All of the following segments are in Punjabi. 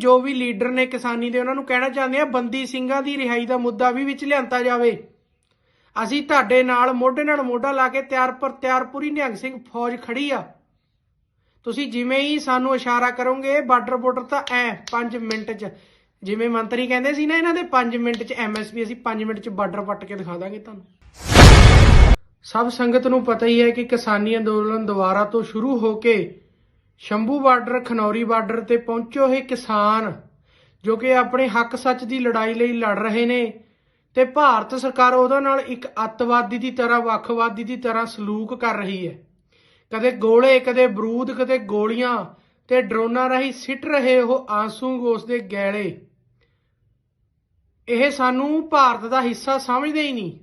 ਜੋ ਵੀ ਲੀਡਰ ਨੇ ਕਿਸਾਨੀ ਦੇ, ਉਹਨਾਂ ਨੂੰ ਕਹਿਣਾ ਚਾਹੁੰਦੇ ਆ, ਬੰਦੀ ਸਿੰਘਾਂ ਦੀ ਰਿਹਾਈ ਦਾ ਮੁੱਦਾ ਵੀ ਵਿੱਚ ਲਿਆਂਦਾ ਜਾਵੇ। ਅਸੀਂ ਤੁਹਾਡੇ ਨਾਲ ਮੋਢੇ ਨਾਲ ਮੋਢਾ ਲਾ ਕੇ ਤਿਆਰ ਪਰ ਤਿਆਰ ਪੂਰੀ ਨਿਹੰਗ ਸਿੰਘ ਫੌਜ ਖੜੀ ਆ। ਤੁਸੀਂ ਜਿਵੇਂ ਹੀ ਸਾਨੂੰ ਇਸ਼ਾਰਾ ਕਰੋਗੇ, ਬਾਰਡਰ ਬਾਰਡਰ ਤਾਂ ਐ 5 ਮਿੰਟ 'ਚ। ਜਿਵੇਂ ਮੰਤਰੀ ਕਹਿੰਦੇ ਸੀ ਨਾ ਇਹਨਾਂ ਦੇ 5 ਮਿੰਟ 'ਚ ਐਮਐਸਪੀ ਅਸੀਂ 5 ਮਿੰਟ 'ਚ ਬਾਰਡਰ ਪੱਟ ਕੇ ਦਿਖਾ ਦਾਂਗੇ ਤੁਹਾਨੂੰ। ਸਭ ਸੰਗਤ ਨੂੰ ਪਤਾ ਹੀ ਹੈ ਕਿ ਕਿਸਾਨੀ ਅੰਦੋਲਨ ਦੁਬਾਰਾ ਤੋਂ ਸ਼ੁਰੂ ਹੋ ਕੇ ਸ਼ੰਭੂ ਬਾਰਡਰ, ਖਨੌਰੀ ਬਾਰਡਰ ਤੇ ਪਹੁੰਚੇ ਹੋਏ ਕਿਸਾਨ, ਜੋ ਕਿ ਆਪਣੇ ਹੱਕ ਸੱਚ ਦੀ ਲੜਾਈ ਲਈ ਲੜ ਰਹੇ ਨੇ ਤੇ ਭਾਰਤ ਸਰਕਾਰ ਉਹਦੇ ਨਾਲ ਇੱਕ ਅੱਤਵਾਦੀ ਦੀ ਤਰ੍ਹਾਂ, ਵੱਖਵਾਦੀ ਦੀ ਤਰ੍ਹਾਂ ਸਲੂਕ ਕਰ ਰਹੀ ਹੈ। ਕਦੇ ਗੋਲੇ, ਕਦੇ ਬਰੂਦ, ਕਦੇ ਗੋਲੀਆਂ ਤੇ ਡਰੋਨਾਂ ਰਾਹੀਂ ਸਿੱਟ ਰਹੇ ਉਹ ਆਂਸੂ ਗੋਸ ਦੇ ਗੈਲੇ। ਇਹ ਸਾਨੂੰ ਭਾਰਤ ਦਾ ਹਿੱਸਾ ਸਮਝਦੇ ਹੀ ਨਹੀਂ।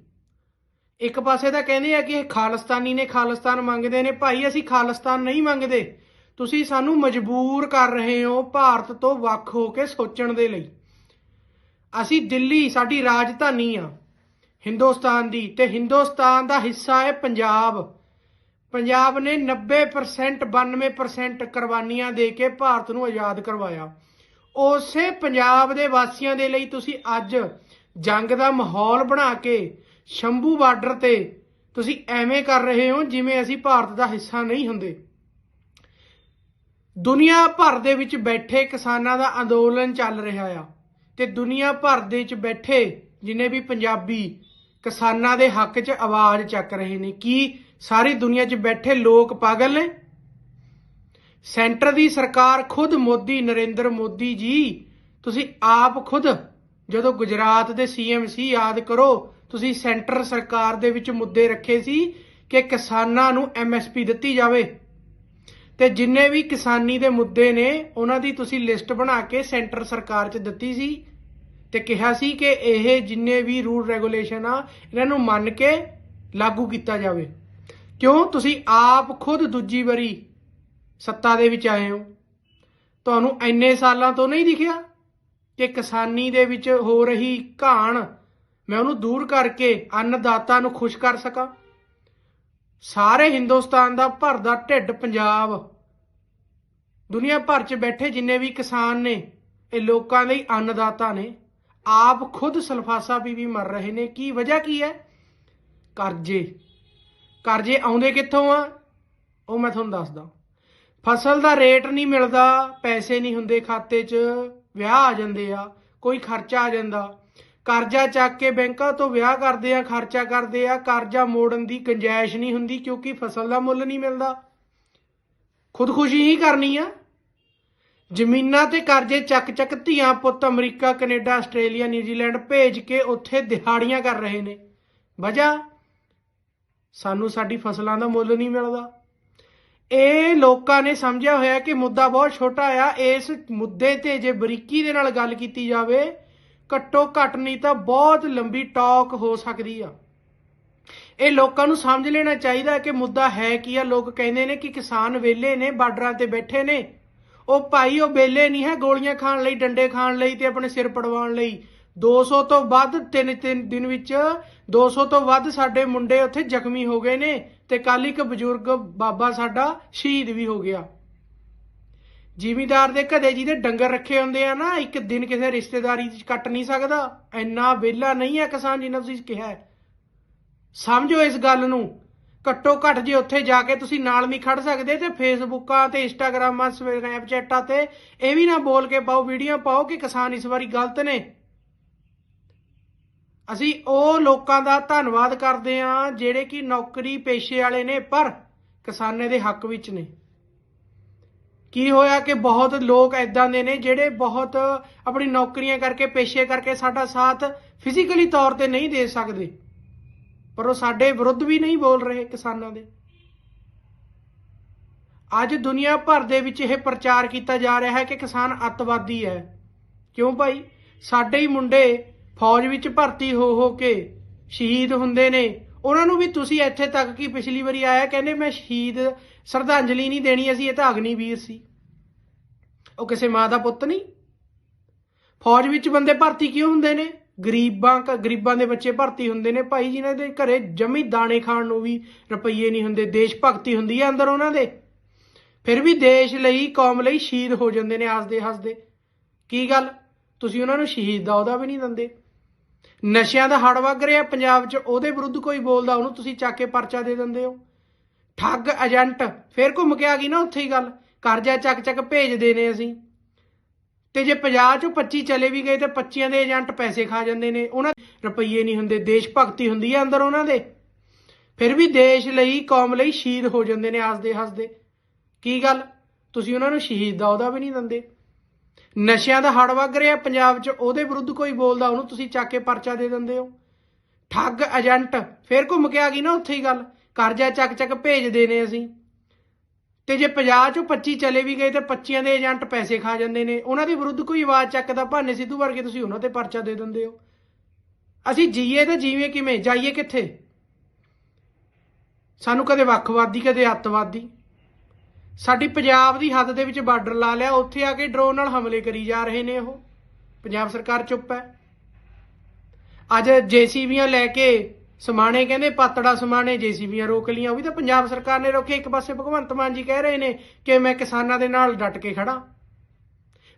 ਇੱਕ ਪਾਸੇ ਤਾਂ ਕਹਿੰਦੇ ਆ ਕਿ ਇਹ ਖਾਲਿਸਤਾਨੀ ਨੇ, ਖਾਲਿਸਤਾਨ ਮੰਗਦੇ ਨੇ। ਭਾਈ, ਅਸੀਂ ਖਾਲਿਸਤਾਨ ਨਹੀਂ ਮੰਗਦੇ। ਤੁਸੀਂ ਸਾਨੂੰ ਮਜਬੂਰ ਕਰ ਰਹੇ ਹੋ ਭਾਰਤ ਤੋਂ ਵੱਖ ਹੋ ਕੇ ਸੋਚਣ ਦੇ ਲਈ। ਅਸੀਂ ਦਿੱਲੀ, ਸਾਡੀ ਰਾਜਧਾਨੀ ਆ। ਹਿੰਦੁਸਤਾਨ ਦੀ, ਤੇ ਹਿੰਦੁਸਤਾਨ ਦਾ ਹਿੱਸਾ ਹੈ ਪੰਜਾਬ। ਪੰਜਾਬ ਨੇ 90% 92% ਕੁਰਬਾਨੀਆਂ ਦੇ ਕੇ ਭਾਰਤ ਨੂੰ ਆਜ਼ਾਦ ਕਰਵਾਇਆ। ਉਸੇ ਪੰਜਾਬ ਦੇ ਵਾਸੀਆਂ ਦੇ ਲਈ ਤੁਸੀਂ ਅੱਜ ਜੰਗ ਦਾ ਮਾਹੌਲ ਬਣਾ ਕੇ, ਸ਼ੰਭੂ ਬਾਰਡਰ ਤੇ ਤੁਸੀਂ ਐਵੇਂ ਕਰ ਰਹੇ ਹੋ ਜਿਵੇਂ ਅਸੀਂ ਭਾਰਤ ਦਾ ਹਿੱਸਾ ਨਹੀਂ ਹੁੰਦੇ। ਦੁਨੀਆ ਭਰ ਦੇ ਵਿੱਚ ਬੈਠੇ ਕਿਸਾਨਾਂ ਦਾ ਅੰਦੋਲਨ ਚੱਲ ਰਿਹਾ ਆ ਤੇ ਦੁਨੀਆ ਭਰ ਦੇ ਵਿੱਚ ਬੈਠੇ ਜਿਨੇ ਵੀ ਪੰਜਾਬੀ ਕਿਸਾਨਾਂ ਦੇ ਹੱਕ 'ਚ ਆਵਾਜ਼ ਚੱਕ ਰਹੇ ਨੇ, ਕੀ ਸਾਰੀ ਦੁਨੀਆ 'ਚ ਬੈਠੇ ਲੋਕ ਪਾਗਲ ਨੇ? ਸੈਂਟਰ ਦੀ ਸਰਕਾਰ ਖੁਦ ਮੋਦੀ, ਨਰਿੰਦਰ ਮੋਦੀ ਜੀ, ਤੁਸੀਂ ਆਪ ਖੁਦ ਜਦੋਂ ਗੁਜਰਾਤ ਦੇ ਸੀਐਮ ਸੀ ਯਾਦ ਕਰੋ, ਤੁਸੀਂ ਸੈਂਟਰ ਸਰਕਾਰ ਦੇ ਵਿੱਚ ਮੁੱਦੇ ਰੱਖੇ ਸੀ ਕਿ ਕਿਸਾਨਾਂ ਨੂੰ ਐਮਐਸਪੀ ਦਿੱਤੀ ਜਾਵੇ। ਤੇ ਜਿੰਨੇ ਵੀ ਕਿਸਾਨੀ ਦੇ ਮੁੱਦੇ ਨੇ, ਉਹਨਾਂ ਦੀ ਤੁਸੀਂ ਲਿਸਟ ਬਣਾ ਕੇ ਸੈਂਟਰ ਸਰਕਾਰ 'ਚ ਦਿੱਤੀ ਸੀ। ਤੇ ਕਿਹਾ ਸੀ ਕਿ ਇਹ ਜਿੰਨੇ ਵੀ ਰੂਲ ਰੈਗੂਲੇਸ਼ਨ ਆ, ਇਹਨਾਂ ਨੂੰ ਮੰਨ ਕੇ ਲਾਗੂ ਕੀਤਾ ਜਾਵੇ। ਕਿਉਂ? ਤੁਸੀਂ ਆਪ ਖੁਦ ਦੂਜੀ ਵਾਰੀ ਸੱਤਾ ਦੇ ਵਿੱਚ ਆਏ ਹੋ। ਤੁਹਾਨੂੰ ਇੰਨੇ ਸਾਲਾਂ ਤੋਂ ਨਹੀਂ ਦਿਖਿਆ ਕਿ ਕਿਸਾਨੀ ਦੇ ਵਿੱਚ ਹੋ ਰਹੀ ਘਾਣ ਮੈਂ ਉਹਨੂੰ ਦੂਰ ਕਰਕੇ ਅੰਨਦਾਤਾ ਨੂੰ ਖੁਸ਼ ਕਰ ਸਕਾਂ। ਸਾਰੇ ਹਿੰਦੁਸਤਾਨ ਦਾ ਭਰਦਾ ਢਿੱਡ ਪੰਜਾਬ ਦੁਨੀਆ ਭਰ 'ਚ ਬੈਠੇ ਜਿੰਨੇ ਵੀ ਕਿਸਾਨ ਨੇ, ਇਹ ਲੋਕਾਂ ਲਈ ਅੰਨਦਾਤਾ ਨੇ, ਆਪ ਖੁਦ ਸਲਫਾਸਾ ਪੀ ਵੀ ਮਰ ਰਹੇ ਨੇ। ਕੀ ਵਜ੍ਹਾ ਕੀ ਹੈ? ਕਰਜ਼ੇ। ਕਰਜ਼ੇ ਆਉਂਦੇ ਕਿੱਥੋਂ ਆ? ਉਹ ਮੈਂ ਤੁਹਾਨੂੰ ਦੱਸਦਾ ਫਸਲ ਦਾ ਰੇਟ ਨਹੀਂ ਮਿਲਦਾ, ਪੈਸੇ ਨਹੀਂ ਹੁੰਦੇ ਖਾਤੇ 'ਚ, ਵਿਆਹ ਆ ਜਾਂਦੇ ਆ, ਕੋਈ ਖਰਚਾ ਆ ਜਾਂਦਾ। ਕਰਜ਼ਾ ਚੱਕ ਕੇ ਬੈਂਕਾਂ ਤੋਂ ਵਿਆਹ ਕਰਦੇ ਆ, ਖਰਚਾ ਕਰਦੇ ਆ, ਕਰਜ਼ਾ ਮੋੜਨ ਦੀ ਗੁੰਜਾਇਸ਼ ਨਹੀਂ ਹੁੰਦੀ ਕਿਉਂਕਿ ਫਸਲ ਦਾ ਮੁੱਲ ਨਹੀਂ ਮਿਲਦਾ। ਖੁਦਕੁਸ਼ੀ ਹੀ ਕਰਨੀ ਆ। ਜ਼ਮੀਨਾਂ ਤੇ ਕਰਜ਼ੇ ਚੱਕ ਚੱਕ ਧੀਆਂ ਪੁੱਤ ਅਮਰੀਕਾ, ਕੈਨੇਡਾ, ਆਸਟ੍ਰੇਲੀਆ, ਨਿਊਜ਼ੀਲੈਂਡ ਭੇਜ ਕੇ ਉੱਥੇ ਦਿਹਾੜੀਆਂ ਕਰ ਰਹੇ ਨੇ। ਵਜ੍ਹਾ? ਸਾਨੂੰ ਸਾਡੀ ਫਸਲਾਂ ਦਾ ਮੁੱਲ ਨਹੀਂ ਮਿਲਦਾ। ਇਹ ਲੋਕਾਂ ਨੇ ਸਮਝਿਆ ਹੋਇਆ ਕਿ ਮੁੱਦਾ ਬਹੁਤ ਛੋਟਾ ਆ। ਇਸ ਮੁੱਦੇ ਤੇ ਜੇ ਬਰੀਕੀ ਦੇ ਨਾਲ ਗੱਲ ਕੀਤੀ ਜਾਵੇ, ਘੱਟੋ ਘੱਟ ਨਹੀਂ ਤਾਂ ਬਹੁਤ ਲੰਬੀ ਟਾਕ ਹੋ ਸਕਦੀ ਆ। ਇਹ ਲੋਕਾਂ ਨੂੰ ਸਮਝ ਲੈਣਾ ਚਾਹੀਦਾ ਕਿ ਮੁੱਦਾ ਹੈ ਕੀ ਆ। ਲੋਕ ਕਹਿੰਦੇ ਨੇ ਕਿ ਕਿਸਾਨ ਵੇਲੇ ਨੇ, ਬਾਰਡਰਾਂ ਤੇ ਬੈਠੇ ਨੇ। ਉਹ ਭਾਈ, ਉਹ ਵੇਲੇ ਨਹੀਂ ਹੈ ਗੋਲੀਆਂ ਖਾਣ ਲਈ, ਡੰਡੇ ਖਾਣ ਲਈ ਤੇ ਆਪਣੇ ਸਿਰ ਪੜਵਾਉਣ ਲਈ। 200 ਤੋਂ ਵੱਧ ਤਿੰਨ ਤਿੰਨ ਦਿਨ ਵਿੱਚ 200 ਤੋਂ ਵੱਧ ਸਾਡੇ ਮੁੰਡੇ ਉੱਥੇ ਜ਼ਖਮੀ ਹੋ ਗਏ ਨੇ ਤੇ ਕੱਲ ਇੱਕ ਬਜ਼ੁਰਗ ਬਾਬਾ ਸਾਡਾ ਸ਼ਹੀਦ ਵੀ ਹੋ ਗਿਆ। ਜ਼ਿਮੀਦਾਰ ਦੇ ਘਰੇ ਜਿਹਦੇ ਡੰਗਰ ਰੱਖੇ ਹੁੰਦੇ ਆ ਨਾ, ਇੱਕ ਦਿਨ ਕਿਸੇ ਰਿਸ਼ਤੇਦਾਰੀ 'ਚ ਕੱਟ ਨਹੀਂ ਸਕਦਾ। ਇੰਨਾ ਵਿਹਲਾ ਨਹੀਂ ਹੈ ਕਿਸਾਨ ਜਿੰਨਾ ਤੁਸੀਂ ਕਿਹਾ ਹੈ। ਸਮਝੋ ਇਸ ਗੱਲ ਨੂੰ। ਘੱਟੋ ਘੱਟ ਜੇ ਉੱਥੇ ਜਾ ਕੇ ਤੁਸੀਂ ਨਾਲ ਨਹੀਂ ਖੜ ਸਕਦੇ ਤੇ ਫੇਸਬੁੱਕਾਂ ਤੇ ਇੰਸਟਾਗ੍ਰਾਮਾਂ ਸਨੈਪਚੈਟਾਂ ਤੇ ਇਹ ਵੀ ਨਾ ਬੋਲ ਕੇ ਪਾਓ ਵੀਡੀਓ ਪਾਓ ਕਿ ਕਿਸਾਨ ਇਸ ਵਾਰੀ ਗਲਤ ਨੇ। ਅਸੀਂ ਉਹ ਲੋਕਾਂ ਦਾ ਧੰਨਵਾਦ ਕਰਦੇ ਹਾਂ ਜਿਹੜੇ ਕਿ ਨੌਕਰੀ ਪੇਸ਼ੇ ਵਾਲੇ ਨੇ, ਪਰ ਕਿਸਾਨੇ ਦੇ ਹੱਕ ਵਿੱਚ ਨੇ। ਕੀ ਹੋਇਆ ਕਿ ਬਹੁਤ ਲੋਕ ਐਦਾਂ ਦੇ ਨੇ ਜਿਹੜੇ ਬਹੁਤ ਆਪਣੀ ਨੌਕਰੀਆਂ ਕਰਕੇ, ਪੇਸ਼ੇ ਕਰਕੇ ਸਾਡਾ ਸਾਥ ਫਿਜ਼ੀਕਲੀ ਤੌਰ ਤੇ ਨਹੀਂ ਦੇ ਸਕਦੇ। ਪਰ ਉਹ ਸਾਡੇ ਵਿਰੁੱਧ ਵੀ ਨਹੀਂ ਬੋਲ ਰਹੇ ਕਿਸਾਨਾਂ ਦੇ। ਅੱਜ ਦੁਨੀਆ ਭਰ ਦੇ ਵਿੱਚ ਇਹ ਪ੍ਰਚਾਰ ਕੀਤਾ ਜਾ ਰਿਹਾ ਹੈ ਕਿ ਕਿਸਾਨ ਅੱਤਵਾਦੀ ਹੈ। ਕਿਉਂ ਭਾਈ? ਸਾਡੇ ਹੀ ਮੁੰਡੇ ਫੌਜ ਵਿੱਚ ਭਰਤੀ ਹੋ ਹੋ ਕੇ ਸ਼ਹੀਦ ਹੁੰਦੇ ਨੇ। ਉਹਨਾਂ ਨੂੰ ਵੀ ਤੁਸੀਂ ਇੱਥੇ ਤੱਕ ਕਿ ਪਿਛਲੀ ਵਾਰੀ ਆਇਆ ਕਹਿੰਦੇ ਮੈਂ ਸ਼ਹੀਦ ਸ਼ਰਧਾਂਜਲੀ ਨਹੀਂ ਦੇਣੀ, ਅਸੀਂ ਇਹ ਤਾਂ ਅਗਨੀਵੀਰ ਸੀ। ਉਹ ਕਿਸੇ ਮਾਂ ਦਾ ਪੁੱਤ ਨਹੀਂ। ਫੌਜ ਵਿੱਚ ਬੰਦੇ ਭਰਤੀ ਕਿਉਂ ਹੁੰਦੇ ਨੇ? ਗਰੀਬਾਂ ਕ- ਗਰੀਬਾਂ ਦੇ ਬੱਚੇ ਭਰਤੀ ਹੁੰਦੇ ਨੇ। ਭਾਈ ਜਿਨ੍ਹਾਂ ਦੇ ਘਰੇ ਜਮੀ ਦਾਣੇ ਖਾਣ ਨੂੰ ਵੀ ਰੁਪਈਏ ਨਹੀਂ ਹੁੰਦੇ। ਦੇਸ਼ ਭਗਤੀ ਹੁੰਦੀ ਹੈ ਅੰਦਰ ਉਹਨਾਂ ਦੇ। ਫਿਰ ਵੀ ਦੇਸ਼ ਲਈ, ਕੌਮ ਲਈ ਸ਼ਹੀਦ ਹੋ ਜਾਂਦੇ ਨੇ ਹੱਸਦੇ ਹੱਸਦੇ। ਕੀ ਗੱਲ? ਤੁਸੀਂ ਉਹਨਾਂ ਨੂੰ ਸ਼ਹੀਦ ਦਾ ਉਹਦਾ ਵੀ ਨਹੀਂ ਦਿੰਦੇ। ਨਸ਼ਿਆਂ ਦਾ ਹੜ ਵਗ ਰਿਹਾ ਪੰਜਾਬ 'ਚ, ਉਹਦੇ ਵਿਰੁੱਧ ਕੋਈ ਬੋਲਦਾ, ਉਹਨੂੰ ਤੁਸੀਂ ਚੱਕ ਕੇ ਪਰਚਾ ਦੇ ਦਿੰਦੇ ਹੋ। ਠੱਗ ਏਜੰਟ, ਫਿਰ ਘੁੰਮ ਕੇ ਆ ਗਈ ਨਾ ਉੱਥੇ ਹੀ ਗੱਲ। ਕਰਜ਼ਾ ਚੱਕ ਚੱਕ ਭੇਜਦੇ ਨੇ ਅਸੀਂ। ਤੇ ਜੇ 50 ਚੋਂ 25 ਚਲੇ ਵੀ ਗਏ ਤੇ 25 ਦੇ ਏਜੰਟ ਪੈਸੇ ਖਾ ਜਾਂਦੇ ਨੇ। ਉਹਨਾਂ ਰੁਪਈਏ ਨਹੀਂ ਹੁੰਦੇ, ਦੇਸ਼ ਭਗਤੀ ਹੁੰਦੀ ਹੈ ਅੰਦਰ ਉਹਨਾਂ ਦੇ। ਫਿਰ ਵੀ ਦੇਸ਼ ਲਈ, ਕੌਮ ਲਈ ਸ਼ਹੀਦ ਹੋ ਜਾਂਦੇ ਨੇ ਹੱਸਦੇ ਹੱਸਦੇ। ਕੀ ਗੱਲ? ਤੁਸੀਂ ਉਹਨਾਂ ਨੂੰ ਸ਼ਹੀਦ ਦਾ ਉਹਦਾ ਵੀ ਨਹੀਂ ਦਿੰਦੇ। ਨਸ਼ਿਆਂ ਦਾ ਹੜ ਵਗ ਰਿਹਾ ਪੰਜਾਬ 'ਚ, ਉਹਦੇ ਵਿਰੁੱਧ ਕੋਈ ਬੋਲਦਾ, ਉਹਨੂੰ ਤੁਸੀਂ ਚੱਕ ਕੇ ਪਰਚਾ ਦੇ ਦਿੰਦੇ ਹੋ। ਠੱਗ ਏਜੰਟ, ਫਿਰ ਘੁੰਮ ਕੇ ਆ ਗਈ ਨਾ ਉੱਥੇ ਹੀ ਗੱਲ। ਕਰਜ਼ਾ ਚੱਕ ਚੱਕ ਭੇਜਦੇ ਨੇ ਅਸੀਂ। ਤੇ ਜੇ 50 ਚੋਂ 25 ਚਲੇ ਵੀ ਗਏ ਤੇ 25 ਦੇ ਏਜੰਟ ਪੈਸੇ ਖਾ ਜਾਂਦੇ ਨੇ। ਉਹਨਾਂ ਦੇ ਵਿਰੁੱਧ ਕੋਈ ਆਵਾਜ਼ ਚੱਕਦਾ, ਭਾਨੇ ਸਿੱਧੂ ਵਰਗੇ ਤੁਸੀਂ ਉਹਨਾਂ ਤੇ ਪਰਚਾ ਦੇ ਦਿੰਦੇ ਹੋ। ਅਸੀਂ ਜੀਏ ਤਾਂ ਜੀਵੇਂ ਕਿਵੇਂ? ਜਾਈਏ ਕਿੱਥੇ? ਸਾਨੂੰ ਕਦੇ ਵੱਖਵਾਦੀ, ਕਦੇ ਅੱਤਵਾਦੀ। ਸਾਡੀ ਪੰਜਾਬ ਦੀ ਹੱਦ ਦੇ ਵਿੱਚ ਬਾਰਡਰ ਲਾ ਲਿਆ, ਉੱਥੇ ਆ ਕੇ ਡਰੋਨ ਨਾਲ ਹਮਲੇ ਕਰੀ ਜਾ ਰਹੇ ਨੇ ਉਹ। ਪੰਜਾਬ ਸਰਕਾਰ ਚੁੱਪ ਹੈ। ਅੱਜ ਜੇਸੀਬੀਆਂ ਲੈ ਕੇ ਸਮਾਣੇ ਕਹਿੰਦੇ ਪਾਤੜਾ ਸਮਾਣੇ, ਜੇਸੀਬੀਆਂ ਰੋਕ ਲੀਆਂ ਉਹ ਵੀ ਤਾਂ ਪੰਜਾਬ ਸਰਕਾਰ ਨੇ ਰੋਕੇ। ਇੱਕ ਪਾਸੇ ਭਗਵੰਤ ਮਾਨ ਜੀ ਕਹਿ ਰਹੇ ਨੇ ਕਿ ਮੈਂ ਕਿਸਾਨਾਂ ਦੇ ਨਾਲ ਡਟ ਕੇ ਖੜਾ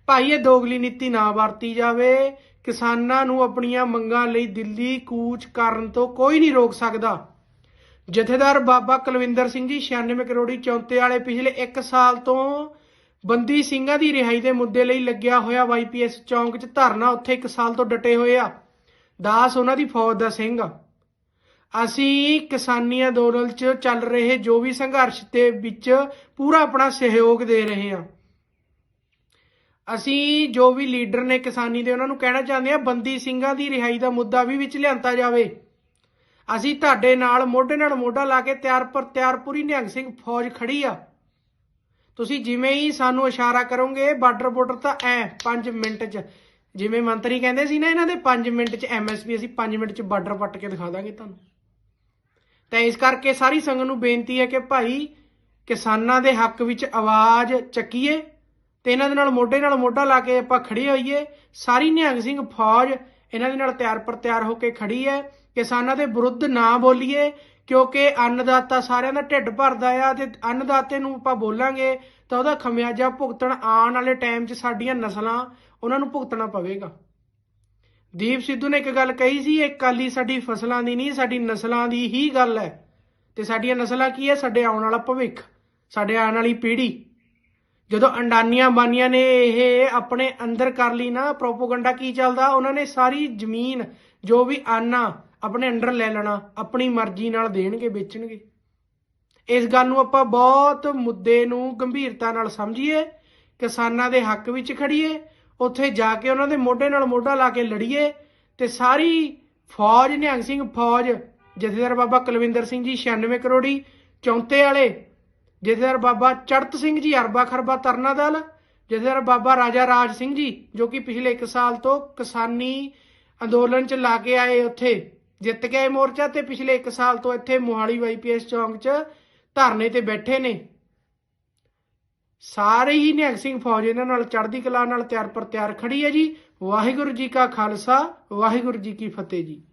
ਭਾਈ, ਇਹ ਦੋਗਲੀ ਨੀਤੀ ਨਾ ਵਰਤੀ ਜਾਵੇ। ਕਿਸਾਨਾਂ ਨੂੰ ਆਪਣੀਆਂ ਮੰਗਾਂ ਲਈ ਦਿੱਲੀ ਕੂਚ ਕਰਨ ਤੋਂ ਕੋਈ ਨਹੀਂ ਰੋਕ ਸਕਦਾ। ਜਥੇਦਾਰ ਬਾਬਾ ਕੁਲਵਿੰਦਰ ਸਿੰਘ ਜੀ 96 ਕਰੋੜੀ ਚੌਂਤੇ ਵਾਲੇ ਪਿਛਲੇ 1 ਸਾਲ ਤੋਂ ਬੰਦੀ ਸਿੰਘਾਂ ਦੀ ਰਿਹਾਈ ਦੇ ਮੁੱਦੇ ਲਈ ਲੱਗਿਆ ਹੋਇਆ ਵਾਈਪੀਐਸ ਚੌਂਕ 'ਚ ਧਰਨਾ ਉੱਥੇ 1 ਸਾਲ ਤੋਂ ਡਟੇ ਹੋਏ ਆ। ਦਾਸ ਉਹਨਾਂ ਦੀ ਫੌਜ ਦਾ ਸਿੰਘ ਆ। ਅਸੀਂ ਕਿਸਾਨੀ ਅੰਦੋਲਨ 'ਚ ਚੱਲ ਰਹੇ ਜੋ ਵੀ ਸੰਘਰਸ਼ ਦੇ ਵਿੱਚ ਪੂਰਾ ਆਪਣਾ ਸਹਿਯੋਗ ਦੇ ਰਹੇ ਹਾਂ। ਅਸੀਂ ਜੋ ਵੀ ਲੀਡਰ ਨੇ ਕਿਸਾਨੀ ਦੇ, ਉਹਨਾਂ ਨੂੰ ਕਹਿਣਾ ਚਾਹੁੰਦੇ ਆ ਬੰਦੀ ਸਿੰਘਾਂ ਦੀ ਰਿਹਾਈ ਦਾ ਮੁੱਦਾ ਵੀ ਵਿੱਚ ਲਿਆਂਦਾ ਜਾਵੇ। ਅਸੀਂ ਤੁਹਾਡੇ ਨਾਲ ਮੋਢੇ ਨਾਲ ਮੋਢਾ ਲਾ ਕੇ ਤਿਆਰ ਪਰ ਤਿਆਰ ਪੂਰੀ ਨਿਹੰਗ ਸਿੰਘ ਫੌਜ ਖੜੀ ਆ। ਤੁਸੀਂ ਜਿਵੇਂ ਹੀ ਸਾਨੂੰ ਇਸ਼ਾਰਾ ਕਰੋਗੇ, ਬਾਰਡਰ ਬਾਰਡਰ ਤਾਂ ਐ 5 ਮਿੰਟ 'ਚ। ਜਿਵੇਂ ਮੰਤਰੀ ਕਹਿੰਦੇ ਸੀ ਨਾ, ਇਹਨਾਂ ਦੇ 5 ਮਿੰਟ 'ਚ ਐਮਐਸਪੀ ਅਸੀਂ 5 ਮਿੰਟ 'ਚ ਬਾਰਡਰ ਪੱਟ ਕੇ ਦਿਖਾ ਦਾਂਗੇ ਤੁਹਾਨੂੰ। ਤਾਂ ਇਸ ਕਰਕੇ ਸਾਰੀ ਸੰਗਤ ਨੂੰ ਬੇਨਤੀ ਹੈ ਕਿ ਭਾਈ ਕਿਸਾਨਾਂ ਦੇ ਹੱਕ ਵਿੱਚ ਆਵਾਜ਼ ਚੱਕੀਏ ਤੇ ਇਹਨਾਂ ਦੇ ਨਾਲ ਮੋਢੇ ਨਾਲ ਮੋਢਾ ਲਾ ਕੇ ਆਪਾਂ ਖੜੇ ਹੋਈਏ। ਸਾਰੀ ਨਿਹੰਗ ਸਿੰਘ ਫੌਜ ਇਹਨਾਂ ਦੇ ਨਾਲ ਤਿਆਰ ਪਰ ਤਿਆਰ ਹੋ ਕੇ ਖੜੀ ਹੈ। ਕਿਸਾਨਾਂ ਦੇ ਵਿਰੁੱਧ ਨਾ ਬੋਲੀਏ, ਕਿਉਂਕਿ ਅੰਨਦਾਤਾ ਸਾਰਿਆਂ ਦਾ ਢਿੱਡ ਭਰਦਾ ਆ ਤੇ ਅੰਨਦਾਤੇ ਨੂੰ ਆਪਾਂ ਬੋਲਾਂਗੇ ਤਾਂ ਉਹਦਾ ਖਮਿਆਜਾ ਭੁਗਤਣ ਆਉਣ ਵਾਲੇ ਟਾਈਮ 'ਚ ਸਾਡੀਆਂ ਨਸਲਾਂ ਉਹਨਾਂ ਨੂੰ ਭੁਗਤਣਾ ਪਵੇਗਾ। ਦੀਪ ਸਿੱਧੂ ਨੇ ਇੱਕ ਗੱਲ ਕਹੀ ਸੀ, ਇਹ ਕਾਲੀ ਸਾਡੀ ਫਸਲਾਂ ਦੀ ਨਹੀਂ, ਸਾਡੀ ਨਸਲਾਂ ਦੀ ਹੀ ਗੱਲ ਹੈ। ਤੇ ਸਾਡੀਆਂ ਨਸਲਾਂ ਕੀ ਹੈ? ਸਾਡੇ ਆਉਣ ਵਾਲਾ ਭਵਿੱਖ, ਸਾਡੇ ਆਉਣ ਵਾਲੀ ਪੀੜ੍ਹੀ। ਜਦੋਂ ਅੰਡਾਨੀਆਂ ਬਾਨੀਆਂ ਨੇ ਇਹ ਆਪਣੇ ਅੰਦਰ ਕਰ ਲਈ ਨਾ, ਪ੍ਰੋਪੋਗੰਡਾ ਕੀ ਚੱਲਦਾ? ਉਹਨਾਂ ਨੇ ਸਾਰੀ ਜ਼ਮੀਨ, ਜੋ ਵੀ ਆਨਾ, ਆਪਣੇ ਅੰਡਰ ਲੈ ਲੈਣਾ, ਆਪਣੀ ਮਰਜ਼ੀ ਨਾਲ ਦੇਣਗੇ, ਵੇਚਣਗੇ। ਇਸ ਗੱਲ ਨੂੰ ਆਪਾਂ ਬਹੁਤ ਮੁੱਦੇ ਨੂੰ ਗੰਭੀਰਤਾ ਨਾਲ ਸਮਝੀਏ, ਕਿਸਾਨਾਂ ਦੇ ਹੱਕ ਵਿੱਚ ਖੜੀਏ ਉੱਥੇ ਜਾ ਕੇ ਉਹਨਾਂ ਦੇ ਮੋਢੇ ਨਾਲ ਮੋਢਾ ਲਾ ਕੇ ਲੜੀਏ ਤੇ ਸਾਰੀ ਫੌਜ, ਨਿਹੰਗ ਸਿੰਘ ਫੌਜ, ਜਥੇਦਾਰ ਬਾਬਾ ਕੁਲਵਿੰਦਰ ਸਿੰਘ ਜੀ 96 ਕਰੋੜੀ, ਚੌਂਤੇ ਵਾਲੇ, ਜਥੇਦਾਰ ਬਾਬਾ ਚੜਤ ਸਿੰਘ ਜੀ ਅਰਬਾ ਖਰਬਾ ਤਰਨਾ ਦਲ, ਜਥੇਦਾਰ ਬਾਬਾ ਰਾਜਾ ਰਾਜ ਸਿੰਘ ਜੀ, ਜੋ ਕਿ ਪਿਛਲੇ 1 ਸਾਲ ਤੋਂ ਕਿਸਾਨੀ ਅੰਦੋਲਨ ਚ ਲਾ ਕੇ ਆਏ ਉੱਥੇ, ਜਿੱਤ ਕੇ ਆਏ ਮੋਰਚਾ ਤੇ ਪਿਛਲੇ 1 ਸਾਲ ਤੋਂ ਇੱਥੇ ਮੋਹਾਲੀ ਵਾਈਪੀਐਸ ਚੌਂਕ 'ਚ ਧਰਨੇ ਤੇ ਬੈਠੇ ਨੇ। ਸਾਰੇ ਹੀ ਨਿਹੰਗ ਸਿੰਘ ਫੌਜ ਇਹਨਾਂ ਨਾਲ ਚੜ੍ਹਦੀ ਕਲਾ ਨਾਲ ਤਿਆਰ ਪਰ ਤਿਆਰ ਖੜੀ ਹੈ ਜੀ। ਵਾਹਿਗੁਰੂ ਜੀ ਕਾ ਖਾਲਸਾ, ਵਾਹਿਗੁਰੂ ਜੀ ਕੀ ਫਤਿਹ ਜੀ।